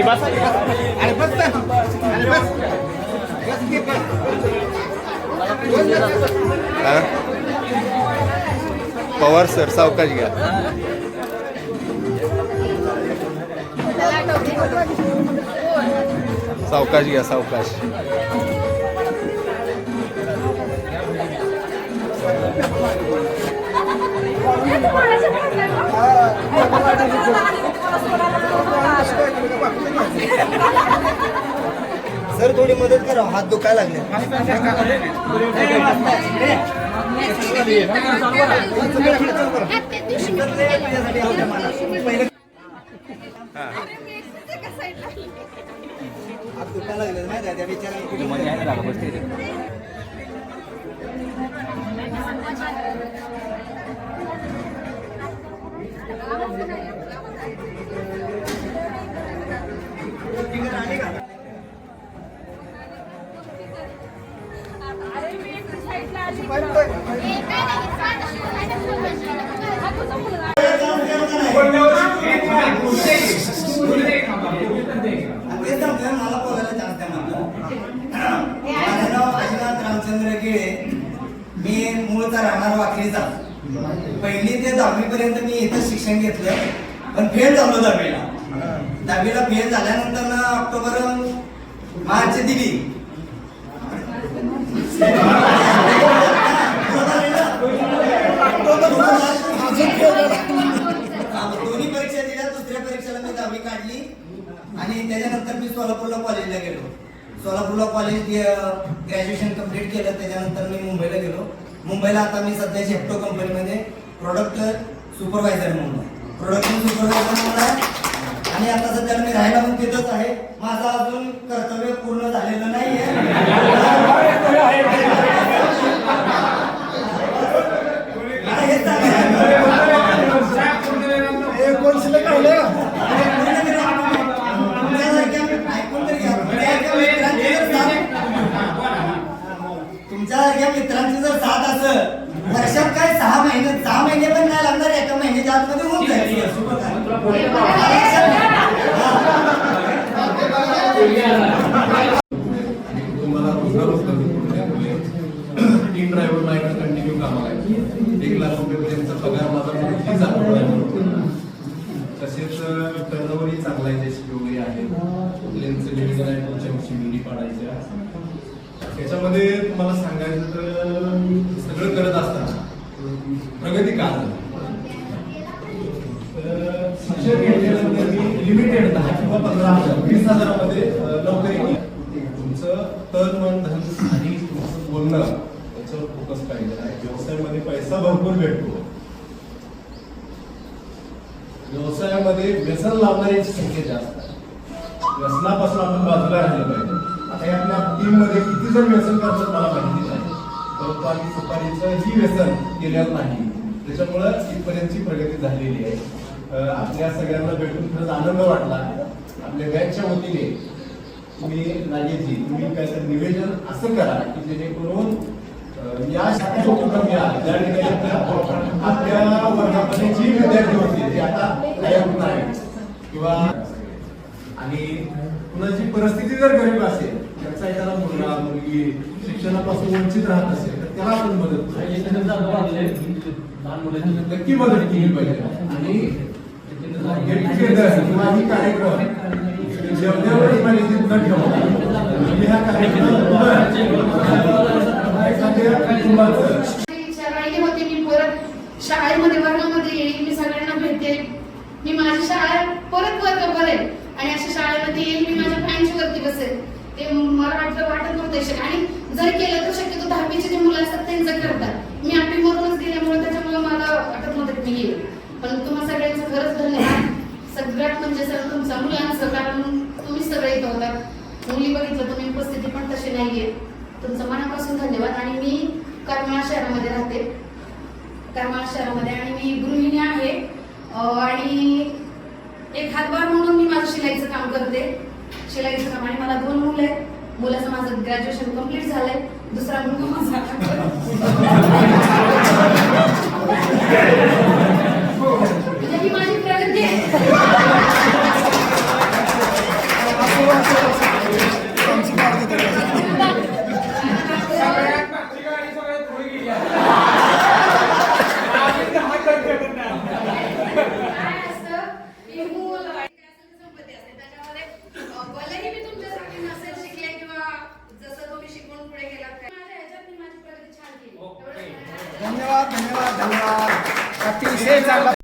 ए बस अरे बस. अरे बस. हा? पवार सर सावकाश घ्या सावकाश घ्या सावकाश सर थोडी मदत करा. हात दुखायला लागले. हात दुखायला लागले. माहिती आहे त्या बिचाऱ्याला कुठे माझं नाव काशीनाथ रामचंद्र गिळे मी मूळचा राहणार वाकरीचा पहिली ते दहावी पर्यंत मी इथं शिक्षण घेतलं. पण फेल झालो दहावीला दहावीला फेल झाल्यानंतर ना ऑक्टोबर मार्च दिली. हा, परीक्षेला मी दहावी काढली? आणि त्याच्यानंतर मी सोलापूरला कॉलेजला गेलो. सोलापूरला कॉलेज ग्रॅज्युएशन कंप्लीट केलं त्याच्यानंतर मी मुंबईला गेलो. मुंबईला आता मी सध्या शेप्टो कंपनीमध्ये प्रोडक्ट सुपरवायझर म्हणून प्रोडक्शन सुपरवायझर म्हणून आहे. आणि आता सध्या मी राहायला पण तिथंच आहे. माझं अजून कर्तव्य पूर्ण झालेलं नाहीये. तुमच्यासारख्या मित्रांची जर साथ असेल वर्षात काय सहा महिने सहा महिने पण नाही लागणार एका महिन्याच्या आतमध्ये होऊन जाईल. टीम ड्रायव्हर कंटिन्यू कामाला आहे. एक लाख रुपयेपर्यंत पगार माझा तसेच टर्नओव्हरही चांगला आहे त्याची आहे लेन्सचं पाडायच्या. त्याच्यामध्ये तुम्हाला सांगायचं तर सगळं करत असताना प्रगती का तर शिक्षण घेतल्यानंतर मी लिमिटेड दहा किंवा पंधरा हजार वीस हजारामध्ये नोकरी तुमचं तन मन धन आणि तुमचं बोलणं याच्यावर फोकस पाहिजे. आहे व्यवसायामध्ये पैसा भरपूर भेटतो. व्यवसायामध्ये व्यसन लावणाऱ्यांची संख्या जास्त आहे. व्यसनापासून आपण बाजूला राहिलं पाहिजे. हे आपल्या टीममध्ये किती जण व्यसन करतात मला माहिती नाही. परंतु आम्ही सुपारीचं ही व्यसन केलं नाही. त्याच्यामुळं इथपर्यंतची प्रगती झालेली आहे. आपल्या सगळ्यांना भेटून खरंच आनंद वाटला. आपल्या बॅचच्या वतीने तुम्ही नागेशजी तुम्ही काहीतरी निवेदन असं करा की जेणेकरून या शाखेत उपक्रम ज्या ठिकाणी आपल्या आपल्या वर्गामध्ये जी विद्यार्थी होती ती आता गायब नाही. किंवा आणि कुणाची परिस्थिती जर गरीब असेल त्याचा एखादा मुलगा मुलगी शिक्षणापासून वंचित राहत असेल तर त्याला आपण मदत. नक्की मदत केली पाहिजे. आणि गेट टुगेदर किंवा ही कार्यक्रम. न ठेवता शाळेमध्ये वर्गामध्ये येईल मी सगळ्यांना भेटेल. मी माझी शाळा परत वर्ग भरेल आणि अशा शाळेमध्ये येईल मी माझ्या फॅन्स वरती बसेल ते मला वाटलं वाटत नव्हतं शक्य आणि जर केलं तर शक्यतो दहावीचे जे मुलं असतात त्यांचं करतात. मी आपली मरूनच गेल्यामुळे त्याच्यामुळे मला वाटत नव्हतं की मी येईल. पण तुम्हा सगळ्यांचं खरंच धन्यवाद. सगळ्यात म्हणजे सर तुमचा मुलांचं कारण तुम्ही सगळे इथं होता. मुली बघितलं तुम्ही उपस्थिती पण तशी नाहीये. तुमचं मनापासून धन्यवाद. आणि मी करमाळा शहरामध्ये राहते. करमाळा शहरामध्ये आणि मी गृहिणी आहे. आणि एक हातभार म्हणून मी माझं शिलाईचं काम करते. शिलाईचं काम आणि मला दोन मुलं आहेत. मुलाचं माझं ग्रॅज्युएशन कंप्लीट झालंय. दुसरा मुलगा माझा पुढे गेला ह्याच्यात मी माझी प्रगती छान केली धन्यवाद धन्यवाद धन्यवाद अतिशय चांगला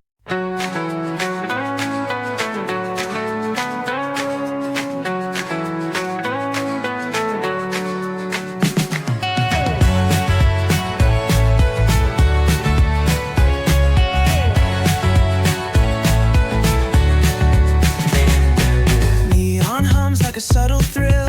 a subtle thrill